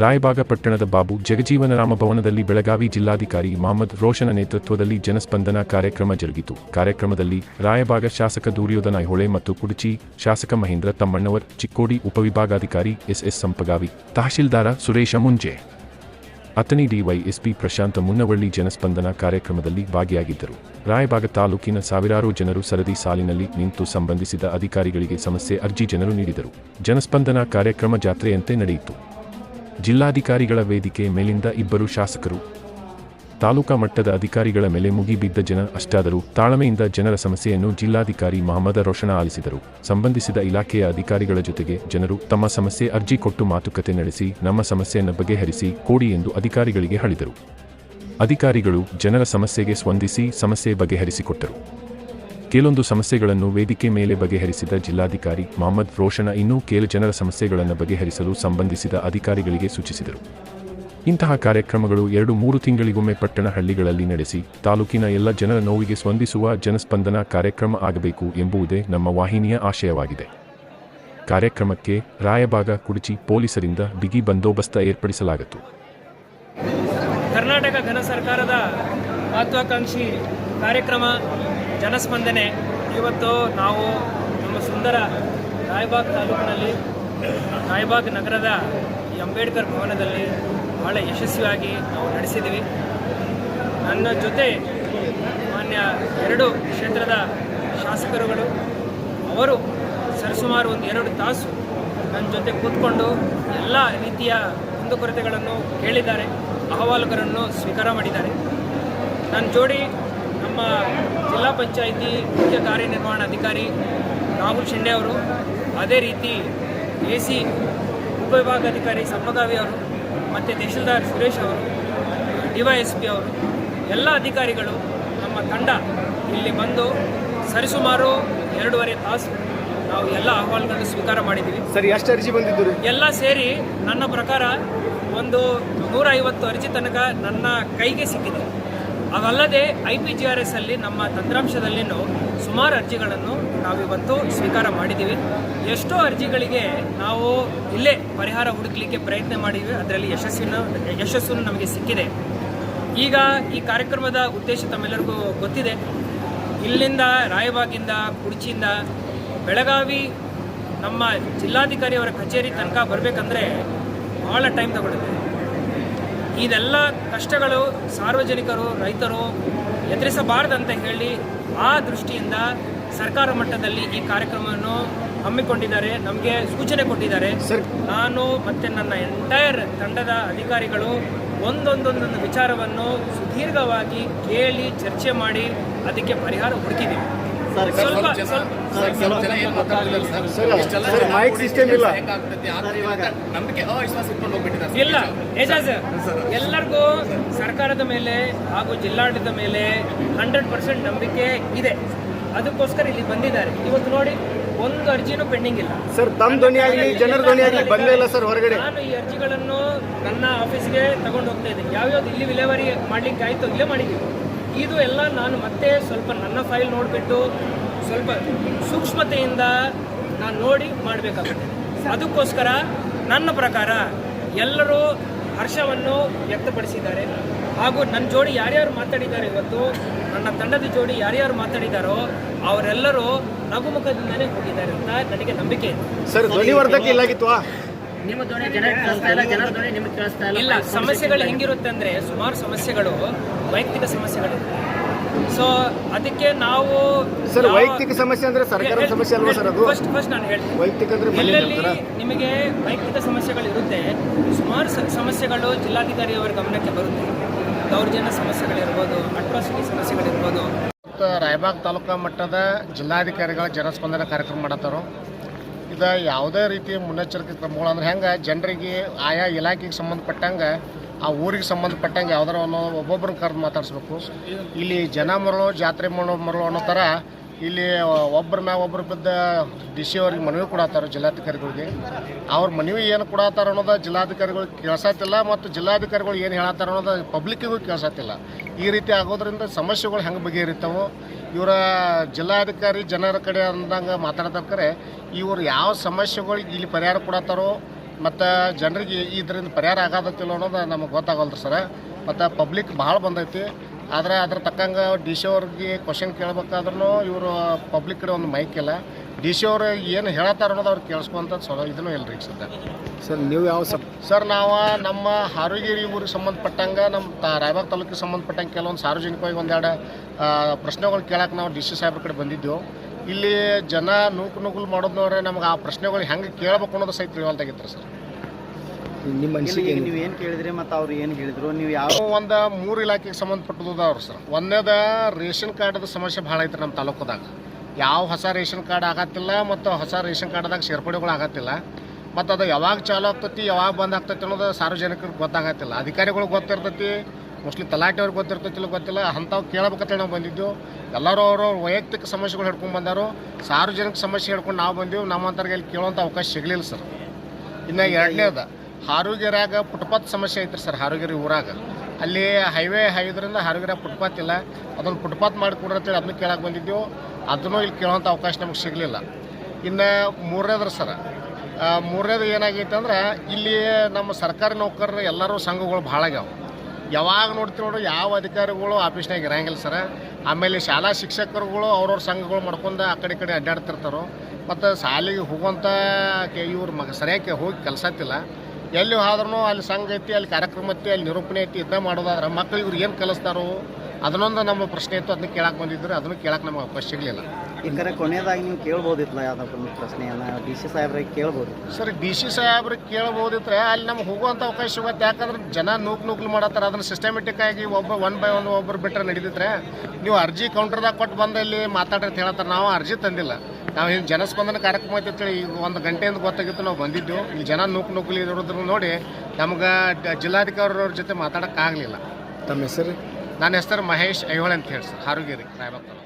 ರಾಯಬಾಗ ಪಟ್ಟಣದ ಬಾಬು ಜಗಜೀವನರಾಮ ಭವನದಲ್ಲಿ ಬೆಳಗಾವಿ ಜಿಲ್ಲಾಧಿಕಾರಿ ಮಹಮ್ಮದ್ ರೋಷನ ನೇತೃತ್ವದಲ್ಲಿ ಜನಸ್ಪಂದನ ಕಾರ್ಯಕ್ರಮ ಜರುಗಿತು. ಕಾರ್ಯಕ್ರಮದಲ್ಲಿ ರಾಯಬಾಗ ಶಾಸಕ ದೂರ್ಯೋಧನ ಐಹೊಳೆ ಮತ್ತು ಕುಡಚಿ ಶಾಸಕ ಮಹೇಂದ್ರ ತಮ್ಮಣ್ಣವರ್, ಚಿಕ್ಕೋಡಿ ಉಪವಿಭಾಗಾಧಿಕಾರಿ ಎಸ್ಎಸ್ ಸಂಪಗಾವಿ, ತಹಶೀಲ್ದಾರ ಸುರೇಶ ಮುಂಜೆ. ಅತನಿ ಡಿವೈಎಸ್ಪಿ ಪ್ರಶಾಂತ ಮುನ್ನವಳ್ಳಿ ಜನಸ್ಪಂದನ ಕಾರ್ಯಕ್ರಮದಲ್ಲಿ ಭಾಗಿಯಾಗಿದ್ದರು. ರಾಯಬಾಗ ತಾಲೂಕಿನ ಸಾವಿರಾರು ಜನರು ಸರದಿ ಸಾಲಿನಲ್ಲಿ ನಿಂತು ಸಂಬಂಧಿಸಿದ ಅಧಿಕಾರಿಗಳಿಗೆ ಸಮಸ್ಯೆ ಅರ್ಜಿ ಜನರು ನೀಡಿದರು. ಜನಸ್ಪಂದನ ಕಾರ್ಯಕ್ರಮ ಜಾತ್ರೆಯಂತೆ ನಡೆಯಿತು. ಜಿಲ್ಲಾಧಿಕಾರಿಗಳ ವೇದಿಕೆ ಮೇಲಿಂದ ಇಬ್ಬರು ಶಾಸಕರು. ತಾಲೂಕಾ ಮಟ್ಟದ ಅಧಿಕಾರಿಗಳ ಮೇಲೆ ಮುಗಿಬಿದ್ದ ಜನ ಅಷ್ಟಾದರೂ ತಾಳ್ಮೆಯಿಂದ ಜನರ ಸಮಸ್ಯೆಯನ್ನು ಜಿಲ್ಲಾಧಿಕಾರಿ ಮಹಮ್ಮದ ರೋಷಣ ಆಲಿಸಿದರು. ಸಂಬಂಧಿಸಿದ ಇಲಾಖೆಯ ಅಧಿಕಾರಿಗಳ ಜೊತೆಗೆ ಜನರು ತಮ್ಮ ಸಮಸ್ಯೆ ಅರ್ಜಿ ಕೊಟ್ಟು ಮಾತುಕತೆ ನಡೆಸಿ, ನಮ್ಮ ಸಮಸ್ಯೆಯನ್ನು ಬಗೆಹರಿಸಿ, ಕೊಡಿ ಎಂದು ಅಧಿಕಾರಿಗಳಿಗೆ ಹೇಳಿದರು. ಅಧಿಕಾರಿಗಳು ಜನರ ಸಮಸ್ಯೆಗೆ ಸ್ಪಂದಿಸಿ, ಸಮಸ್ಯೆ ಬಗೆಹರಿಸಿಕೊಟ್ಟರು. ಕೆಲವೊಂದು ಸಮಸ್ಯೆಗಳನ್ನು ವೇದಿಕೆ ಮೇಲೆ ಬಗೆಹರಿಸಿದ ಜಿಲ್ಲಾಧಿಕಾರಿ ಮೊಹಮ್ಮದ್ ರೋಷಣ ಇನ್ನೂ ಕೆಲ ಜನರ ಸಮಸ್ಯೆಗಳನ್ನು ಬಗೆಹರಿಸಲು ಸಂಬಂಧಿಸಿದ ಅಧಿಕಾರಿಗಳಿಗೆ ಸೂಚಿಸಿದರು. ಇಂತಹ ಕಾರ್ಯಕ್ರಮಗಳು ಎರಡು ಮೂರು ತಿಂಗಳಿಗೊಮ್ಮೆ ಪಟ್ಟಣ ಹಳ್ಳಿಗಳಲ್ಲಿ ನಡೆಸಿ ತಾಲೂಕಿನ ಎಲ್ಲ ಜನರ ನೋವಿಗೆ ಸ್ಪಂದಿಸುವ ಜನಸ್ಪಂದನ ಕಾರ್ಯಕ್ರಮ ಆಗಬೇಕು ಎಂಬುದೇ ನಮ್ಮ ವಾಹಿನಿಯ ಆಶಯವಾಗಿದೆ. ಕಾರ್ಯಕ್ರಮಕ್ಕೆ ರಾಯಭಾಗ ಕುಡಚಿ ಪೊಲೀಸರಿಂದ ಬಿಗಿ ಬಂದೋಬಸ್ತ ಏರ್ಪಡಿಸಲಾಗಿತ್ತು. ಕರ್ನಾಟಕ ಘನ ಸರ್ಕಾರದ ಮಹತ್ವಾಕಾಂಕ್ಷಿ ಕಾರ್ಯಕ್ರಮ ಜನಸ್ಪಂದನೆ. ಇವತ್ತು ನಾವು ನಮ್ಮ ಸುಂದರ ರಾಯಬಾಗ್ ತಾಲೂಕಿನಲ್ಲಿ, ರಾಯಬಾಗ್ ನಗರದ ಅಂಬೇಡ್ಕರ್ ಭವನದಲ್ಲಿ ಬಹಳ ಯಶಸ್ವಿಯಾಗಿ ನಾವು ನಡೆಸಿದ್ದೀವಿ. ನನ್ನ ಜೊತೆ ಮಾನ್ಯ ಎರಡು ಕ್ಷೇತ್ರದ ಶಾಸಕರುಗಳು, ಅವರು ಸರಿಸುಮಾರು ಒಂದು ಎರಡು ತಾಸು ನನ್ನ ಜೊತೆ ಕೂತ್ಕೊಂಡು ಎಲ್ಲ ರೀತಿಯ ಕುಂದುಕೊರತೆಗಳನ್ನು ಕೇಳಿದ್ದಾರೆ, ಅಹವಾಲುಗಳನ್ನು ಸ್ವೀಕಾರ ಮಾಡಿದ್ದಾರೆ. ನನ್ನ ಜೋಡಿ ನಮ್ಮ ಜಿಲ್ಲಾ ಪಂಚಾಯಿತಿ ಮುಖ್ಯ ಕಾರ್ಯನಿರ್ವಹಣಾಧಿಕಾರಿ ರಾಹುಲ್ ಶಿಂಡೆ ಅವರು ಅದೇ ರೀತಿ ಎ ಸಿ ಉಪವಿಭಾಗಾಧಿಕಾರಿ ಸಂಪಗಾವಿ ಅವರು ಮತ್ತು ತಹಶೀಲ್ದಾರ್ ಸುರೇಶ್ ಅವರು ಡಿವೈಎಸ್ಪಿ ಅವರು ಎಲ್ಲ ಅಧಿಕಾರಿಗಳು ನಮ್ಮ ತಂಡ ಇಲ್ಲಿ ಬಂದು ಸರಿಸುಮಾರು ಎರಡೂವರೆ ತಾಸು ನಾವು ಎಲ್ಲ ಅಹವಾಲುಗಳನ್ನು ಸ್ವೀಕಾರ ಮಾಡಿದ್ದೀವಿ. ಸರಿ ಎಷ್ಟು ಅರ್ಜಿ ಬಂದಿದ್ದರು ಎಲ್ಲ ಸೇರಿ ನನ್ನ ಪ್ರಕಾರ ಒಂದು ನೂರ ಐವತ್ತು ಅರ್ಜಿ ತನಕ ನನ್ನ ಕೈಗೆ ಸಿಕ್ಕಿದೆ. ಅದಲ್ಲದೆ I P G R S ಅಲ್ಲಿ ನಮ್ಮ ತಂತ್ರಾಂಶದಲ್ಲಿನೂ ಸುಮಾರು ಅರ್ಜಿಗಳನ್ನು ನಾವಿವತ್ತು ಸ್ವೀಕಾರ ಮಾಡಿದ್ದೀವಿ. ಎಷ್ಟೋ ಅರ್ಜಿಗಳಿಗೆ ನಾವು ಇಲ್ಲೇ ಪರಿಹಾರ ಹುಡುಕಲಿಕ್ಕೆ ಪ್ರಯತ್ನ ಮಾಡಿದ್ವಿ. ಅದರಲ್ಲಿ ಯಶಸ್ಸಿನ, ಯಶಸ್ಸು ನಮಗೆ ಸಿಕ್ಕಿದೆ. ಈಗ ಈ ಕಾರ್ಯಕ್ರಮದ ಉದ್ದೇಶ ತಮ್ಮೆಲ್ಲರಿಗೂ ಗೊತ್ತಿದೆ. ಇಲ್ಲಿಂದ ರಾಯಬಾಗಿಂದ, ಕುಡ್ಚಿಯಿಂದ ಬೆಳಗಾವಿ ನಮ್ಮ ಜಿಲ್ಲಾಧಿಕಾರಿಯವರ ಕಚೇರಿ ತನಕ ಬರಬೇಕಂದ್ರೆ ಭಾಳ ಟೈಮ್ ತಗೊಳುತ್ತೆ. ಇದೆಲ್ಲ ಕಷ್ಟಗಳು ಸಾರ್ವಜನಿಕರು ರೈತರು ಎದುರಿಸಬಾರ್ದಂತ ಹೇಳಿ ಆ ದೃಷ್ಟಿಯಿಂದ ಸರ್ಕಾರ ಮಟ್ಟದಲ್ಲಿ ಈ ಕಾರ್ಯಕ್ರಮವನ್ನು ಹಮ್ಮಿಕೊಂಡಿದ್ದಾರೆ ನಮಗೆ ಸೂಚನೆ ಕೊಟ್ಟಿದ್ದಾರೆ. ಸರ್ ನಾನು ಮತ್ತು ನನ್ನ ಎಂಟೈರ್ ತಂಡದ ಅಧಿಕಾರಿಗಳು ಒಂದೊಂದೊಂದೊಂದು ವಿಚಾರವನ್ನು ಸುದೀರ್ಘವಾಗಿ ಕೇಳಿ ಚರ್ಚೆ ಮಾಡಿ ಅದಕ್ಕೆ ಪರಿಹಾರ ಹುಡುಕಿದ್ದೀವಿ. ಸರ್? ಸರ್ ಮೈಕ್ ಸಿಸ್ಟಮ್ ಇಲ್ಲ. ನಂಬಿಕೆ ಅವಿಶ್ವಾಸ ಇಟ್ಕೊಂಡು ಹೋಗ್ಬಿಟ್ಟಿದ್ದಾರೆ ಇಲ್ಲ ಏಜಾಜ್ ಎಲ್ಲರಿಗೂ ಸರ್ಕಾರದ ಮೇಲೆ ಹಾಗೂ ಜಿಲ್ಲಾಡಳಿತದ ಮೇಲೆ ಹಂಡ್ರೆಡ್ ಪರ್ಸೆಂಟ್ ನಂಬಿಕೆ ಇದೆ. ಅದಕ್ಕೋಸ್ಕರ ಇಲ್ಲಿ ಬಂದಿದ್ದಾರೆ. ಇವತ್ತು ನೋಡಿ ಒಂದು ಅರ್ಜಿನೂ ಪೆಂಡಿಂಗ್ ಇಲ್ಲ. ಸರ್ ತಮ್ಮ ಧ್ವನಿ ಆಗಲಿ ಜನರ ಧ್ವನಿ ಬಂದಿಲ್ಲ ಬಂದೇ ಇಲ್ಲ ಸರ್ ಹೊರಗಡೆ. ನಾನು ಈ ಅರ್ಜಿಗಳನ್ನು ನನ್ನ ಆಫೀಸ್ಗೆ ತಗೊಂಡು ಹೋಗ್ತಾ ಇದ್ದೀನಿ. ಯಾವ್ಯಾವ್ದು ಇಲ್ಲಿ ವಿಲೇವಾರಿ ಮಾಡ್ಲಿಕ್ಕೆ ಆಯ್ತು ಇಲ್ಲೇ ಮಾಡಿದ್ದೀವಿ. ಇದು ಎಲ್ಲ ನಾನು ಮತ್ತೆ ಸ್ವಲ್ಪ ನನ್ನ ಫೈಲ್ ನೋಡಿಬಿಟ್ಟು ಸ್ವಲ್ಪ ಸೂಕ್ಷ್ಮತೆಯಿಂದ ನಾನು ನೋಡಿ ಮಾಡಬೇಕಾಗುತ್ತೆ. ಅದಕ್ಕೋಸ್ಕರ ನನ್ನ ಪ್ರಕಾರ ಎಲ್ಲರೂ ಹರ್ಷವನ್ನು ವ್ಯಕ್ತಪಡಿಸಿದ್ದಾರೆ. ಹಾಗೂ ನನ್ನ ಜೋಡಿ ಯಾರ್ಯಾರು ಮಾತಾಡಿದ್ದಾರೆ ಇವತ್ತು, ನನ್ನ ತಂಡದ ಜೋಡಿ ಯಾರ್ಯಾರು ಮಾತಾಡಿದ್ದಾರೋ ಅವರೆಲ್ಲರೂ ನಗುಮುಖದಿಂದಲೇ ಹೋಗಿದ್ದಾರೆ ಅಂತ ನನಗೆ ನಂಬಿಕೆ ಇದೆ. ನಿಮ್ಮ ಧ್ವನಿ ಜನರಿಗೆ ಕೇಳಿಸ್ತಾ ಇಲ್ಲ ಜನರ ಧ್ವನಿ ನಿಮಗೆ ಕೇಳಿಸ್ತಾ ಇಲ್ಲ. ಇಲ್ಲ ಸಮಸ್ಯೆಗಳು ಹೆಂಗಿರುತ್ತೆ ಅಂದ್ರೆ ಸುಮಾರು ಸಮಸ್ಯೆಗಳು ವೈಯಕ್ತಿಕ ಸಮಸ್ಯೆಗಳು. ಸೊ ಅದಕ್ಕೆ ನಾವು ಸರ್ ವೈಯಕ್ತಿಕ ಸಮಸ್ಯೆ ಅಂದ್ರೆ ಸರ್ಕಾರದ ಸಮಸ್ಯೆ ಅಲ್ವಾ ಸರ್ ಅದು? ಫಸ್ಟ್ ಫಸ್ಟ್ ನಾನು ಹೇಳ್ತೀನಿ. ವೈಯಕ್ತಿಕ ಅಂದ್ರೆ ಮನೆ ಎಲ್ಲೆಲ್ಲಿ ಹೇಳ್ತಾರಾ? ನಿಮಗೆ ವೈಯಕ್ತಿಕ ಸಮಸ್ಯೆಗಳು ಇರುತ್ತೆ ಸುಮಾರು ಸ- ಸಮಸ್ಯೆಗಳು ಜಿಲ್ಲಾಧಿಕಾರಿಯವರ ಗಮನಕ್ಕೆ ಬರುತ್ತೆ. ದೌರ್ಜನ್ಯ ಸಮಸ್ಯೆಗಳಿರ್ಬೋದು ಅಟ್ರಾಸಿಟಿ ಸಮಸ್ಯೆಗಳಿರ್ಬೋದು. ಇವತ್ತು ರಾಯಬಾಗ್ ತಾಲೂಕಾ ಮಟ್ಟದ ಜಿಲ್ಲಾಧಿಕಾರಿಗಳ ಜನಸ್ಪಂದನ ಕಾರ್ಯಕ್ರಮ ಮಾಡತ್ತಾರೋ? ಇದು ಯಾವುದೇ ರೀತಿ ಮುನ್ನೆಚ್ಚರಿಕೆ ಕ್ರಮಗಳು ಅಂದ್ರೆ ಹೆಂಗೆ ಜನರಿಗೆ ಆಯಾ ಇಲಾಖೆಗೆ ಸಂಬಂಧಪಟ್ಟಂಗೆ, ಆ ಊರಿಗೆ ಸಂಬಂಧಪಟ್ಟಂಗೆ ಯಾವ್ದಾರ ಅನ್ನೋ ಒಬ್ಬೊಬ್ಬರನ್ನ ಕರೆದು ಮಾತಾಡಿಸ್ಬೇಕು. ಇಲ್ಲಿ ಜನ ಮರಳು, ಜಾತ್ರೆ ಮರಳು ಮರಳು ಅನ್ನೋ ಥರ ಇಲ್ಲಿ ಒಬ್ಬರ ಮ್ಯಾಗ ಒಬ್ಬರು ಬಿದ್ದ ಡಿ ಸಿ ಅವ್ರಿಗೆ ಮನವಿ ಕೊಡತ್ತಾರ ಜಿಲ್ಲಾಧಿಕಾರಿಗಳಿಗೆ. ಅವ್ರ ಮನವಿ ಏನು ಕೊಡತ್ತಾರ ಅನ್ನೋದು ಜಿಲ್ಲಾಧಿಕಾರಿಗಳಿಗೆ ಕೇಳ್ಸತ್ತಿಲ್ಲ ಮತ್ತು ಜಿಲ್ಲಾಧಿಕಾರಿಗಳು ಏನು ಹೇಳತ್ತಾರ ಅನ್ನೋದು ಪಬ್ಲಿಕ್ಕಿಗೂ ಕೇಳ್ಸತ್ತಿಲ್ಲ. ಈ ರೀತಿ ಆಗೋದ್ರಿಂದ ಸಮಸ್ಯೆಗಳು ಹೆಂಗೆ ಬಗೆಹರಿತಾವೋ, ಇವರ ಜಿಲ್ಲಾಧಿಕಾರಿ ಜನರ ಕಡೆ ಅಂದಂಗೆ ಮಾತಾಡ್ತಾರೆ ಇವರು ಯಾವ ಸಮಸ್ಯೆಗಳಿಗೆ ಇಲ್ಲಿ ಪರಿಹಾರ ಕೊಡತ್ತಾರೋ ಮತ್ತು ಜನರಿಗೆ ಇದರಿಂದ ಪರಿಹಾರ ಆಗತ್ತಿಲ್ಲ ಅನ್ನೋದು ನಮಗೆ ಗೊತ್ತಾಗಲ್ರಿ ಸರ್. ಮತ್ತು ಪಬ್ಲಿಕ್ ಭಾಳ ಬಂದೈತಿ. ಆದರೆ ಅದ್ರ ತಕ್ಕಂಗೆ ಡಿ ಸಿ ಅವ್ರಿಗೆ ಕ್ವಶನ್ ಕೇಳ್ಬೇಕಾದ್ರೂ ಇವರು ಪಬ್ಲಿಕ್ ಕಡೆ ಒಂದು ಮೈಕ್ ಇಲ್ಲ. ಡಿ ಸಿ ಅವ್ರು ಏನು ಹೇಳತ್ತಾರ ಅನ್ನೋದು ಅವ್ರು ಕೇಳಿಸ್ಕೊಂತ ಸೊಲ ಇದನ್ನು ಇಲ್ಲ ರೀ ಸದ್ಯ. ಸರ್ ನೀವು ಯಾವ ಸರ್? ಸರ್ ನಾವು ನಮ್ಮ ಹಾರುಗಿರಿ ಊರಿಗೆ ಸಂಬಂಧಪಟ್ಟಂಗೆ ನಮ್ಮ ತ ರಾಯಬಾಗ್ ತಾಲೂಕಿಗೆ ಸಂಬಂಧಪಟ್ಟಂಗೆ ಕೆಲವೊಂದು ಸಾರ್ವಜನಿಕವಾಗಿ ಒಂದೆರಡು ಪ್ರಶ್ನೆಗಳು ಕೇಳಕ್ಕೆ ನಾವು ಡಿ ಸಿ ಸಾಹೇಬ್ರ ಕಡೆ ಬಂದಿದ್ದೆವು. ಇಲ್ಲಿ ಜನ ನೂಕು ನುಗ್ಗಲು ಮಾಡೋದ್ನವ್ರೆ ನಮ್ಗೆ ಆ ಪ್ರಶ್ನೆಗಳು ಹೆಂಗೆ ಕೇಳಬೇಕು ಅನ್ನೋದು ಸಹಿತ ತಿಳಿವಲ್ದಾಗಿತ್ತು ಸರ್. ನಿಮ್ಮ ಅನಿಸಿಕೆ ಏನು? ನೀವು ಏನು ಕೇಳಿದ್ರಿ ಮತ್ತು ಅವ್ರು ಏನು ಹೇಳಿದ್ರು? ನೀವು ಯಾವ ಒಂದು ಮೂರು ಇಲಾಖೆಗೆ ಸಂಬಂಧಪಟ್ಟದ್ದು ಅವ್ರು ಸರ್. ಒಂದೇದ ರೇಷನ್ ಕಾರ್ಡ್ದ ಸಮಸ್ಯೆ ಭಾಳ ಐತ್ರಿ ನಮ್ಮ ತಾಲೂಕದಾಗ. ಯಾವ ಹೊಸ ರೇಷನ್ ಕಾರ್ಡ್ ಆಗತ್ತಿಲ್ಲ ಮತ್ತು ಹೊಸ ರೇಷನ್ ಕಾರ್ಡ್ದಾಗ ಸೇರ್ಪಡೆಗಳು ಆಗತ್ತಿಲ್ಲ. ಮತ್ತು ಅದು ಯಾವಾಗ ಚಾಲು ಆಗ್ತೈತಿ ಯಾವಾಗ ಬಂದ್ ಆಗ್ತೈತಿ ಅನ್ನೋದು ಸಾರ್ವಜನಿಕರಿಗೆ ಗೊತ್ತಾಗತ್ತಿಲ್ಲ. ಅಧಿಕಾರಿಗಳಿಗೆ ಗೊತ್ತಿರ್ತೈತಿ ಮೋಸ್ಟ್ಲಿ ತಲಾಟೆ ಅವ್ರಿಗೆ ಗೊತ್ತಿರ್ತೈತಿಲ್ಲ ಗೊತ್ತಿಲ್ಲ ಅಂಥವು ಕೇಳಬೇಕಂತೇಳಿ ನಾವು ಬಂದಿದ್ದು ಎಲ್ಲರೂ ಅವರು ವೈಯಕ್ತಿಕ ಸಮಸ್ಯೆಗಳು ಹಿಡ್ಕೊಂಡು ಬಂದರು. ಸಾರ್ವಜನಿಕ ಸಮಸ್ಯೆ ಹಿಡ್ಕೊಂಡು ನಾವು ಬಂದೀವಿ. ನಮ್ಮಂಥವ್ರಿಗೆ ಇಲ್ಲಿ ಕೇಳುವಂಥ ಅವಕಾಶ ಸಿಗಲಿಲ್ಲ ಸರ್. ಇನ್ನು ಎರಡನೇದ. ಹಾರುಗೆರೆಯಾಗ ಫುಟ್ಪಾತ್ ಸಮಸ್ಯೆ ಐತ್ರಿ ಸರ್, ಹಾರುಗೆರೆ ಊರಾಗ. ಅಲ್ಲಿ ಹೈವೇ ಹೈದ್ರಿಂದ ಹಾರುಗೆರೆ ಫುಟ್ಪಾತ್ ಇಲ್ಲ. ಅದನ್ನು ಫುಟ್ಪಾತ್ ಮಾಡಿ ಕೊಡ್ರತ್ತೇಳಿ ಅದನ್ನು ಕೇಳಕ್ಕೆ ಬಂದಿದ್ದೆವು. ಅದನ್ನು ಇಲ್ಲಿ ಕೇಳೋಂಥ ಅವಕಾಶ ನಮಗೆ ಸಿಗಲಿಲ್ಲ. ಇನ್ನು ಮೂರನೇದ್ರ ಸರ್ ಮೂರನೇದು ಏನಾಗೈತೆ ಅಂದ್ರೆ, ಇಲ್ಲಿ ನಮ್ಮ ಸರ್ಕಾರಿ ನೌಕರರು ಎಲ್ಲರೂ ಸಂಘಗಳು ಭಾಳ ಆಗ್ಯಾವ. ಯಾವಾಗ ನೋಡ್ತೀವಿ ನೋಡ್ರಿ, ಯಾವ ಅಧಿಕಾರಿಗಳು ಆಫೀಸ್ನಾಗ ಇರಂಗಿಲ್ಲ ಸರ್. ಆಮೇಲೆ ಶಾಲಾ ಶಿಕ್ಷಕರುಗಳು ಅವ್ರವ್ರ ಸಂಘಗಳು ಮಾಡ್ಕೊಂಡು ಆ ಕಡೆ ಕಡೆ ಅಡ್ಡಾಡ್ತಿರ್ತಾರೋ. ಮತ್ತು ಶಾಲೆಗೆ ಹೋಗುವಂಥ ಇವ್ರ ಮಗ ಸರಿಯಾಗಿ ಹೋಗಿ ಕೆಲಸತ್ತಿಲ್ಲ ಎಲ್ಲಿ ಆದ್ರೂ ಅಲ್ಲಿ ಸಂಘ ಐತಿ ಅಲ್ಲಿ ಕಾರ್ಯಕ್ರಮ ಐತಿ ಅಲ್ಲಿ ನಿರೂಪಣೆ ಐತಿ ಇದನ್ನ ಮಾಡೋದಾದ್ರೆ ಮಕ್ಳು ಇವ್ರು ಏನು ಕಲಿಸ್ತಾರೋ ಅದನ್ನೊಂದು ನಮ್ಮ ಪ್ರಶ್ನೆ ಇತ್ತು ಅದನ್ನ ಕೇಳಕ್ಕೆ ಬಂದಿದ್ರು. ಅದನ್ನು ಕೇಳಕ್ಕೆ ನಮಗೆ ಅವಕಾಶ ಸಿಗಲಿಲ್ಲ. ಈ ಕರೆ ಕೊನೆಯದಾಗಿ ನೀವು ಕೇಳ್ಬೋದಿತ್ತಲ್ಲ ಯಾವ್ದಾದ್ರು ಒಂದು ಪ್ರಶ್ನೆಯನ್ನ? ಡಿ ಸಿ ಸಾಹೇಬ್ರಿಗೆ ಕೇಳ್ಬೋದು. ಸರ್ ಡಿ ಸಿ ಸಾಹೇಬ್ರಿಗೆ ಕೇಳ್ಬೋದಿದ್ರೆ ಅಲ್ಲಿ ನಮ್ಗೆ ಹೋಗುವಂಥ ಅವಕಾಶ ಸಿಗುತ್ತೆ. ಯಾಕಂದ್ರೆ ಜನ ನೂಕ್ ನೂಕ್ಲು ಮಾಡತ್ತಾರ. ಅದನ್ನು ಸಿಸ್ಟಮೆಟಿಕ್ ಆಗಿ ಒಬ್ಬ ಒನ್ ಬೈ ಒನ್ ಒಬ್ಬರು ಬಿಟ್ಟರೆ ನಡೀತಿದ್ರೆ ನೀವು ಅರ್ಜಿ ಕೌಂಟರ್ದಾಗ ಕೊಟ್ಟು ಬಂದಲ್ಲಿ ಇಲ್ಲಿ ಮಾತಾಡ್ರಿ ಅಂತ ಹೇಳ್ತಾರೆ ನಾವು ಅರ್ಜಿ ತಂದಿಲ್ಲ. ನಾವು ಹಿಂಗೆ ಜನಸ್ಪಂದನ ಕಾರ್ಯಕ್ರಮ ಅಂತೇಳಿ ಈಗ ಒಂದು ಗಂಟೆಯಿಂದ ಗೊತ್ತಾಗಿತ್ತು ನಾವು ಬಂದಿದ್ದು. ಈ ಜನ ನೂಕು ನೂಕುಲಿ ಇರೋದ್ರ ನೋಡಿ ನಮ್ಗೆ ಜಿಲ್ಲಾಧಿಕಾರಿಯವ್ರ ಜೊತೆ ಮಾತಾಡೋಕ್ಕಾಗಲಿಲ್ಲ. ತಮ್ಮ ಹೆಸರು? ನನ್ನ ಹೆಸರು ಮಹೇಶ್ ಐಹೊಳೆ ಅಂತ ಹೇಳಿ ಸರ್ ಆರೋಗ್ಯ ರೀ ತಾಲೂಕು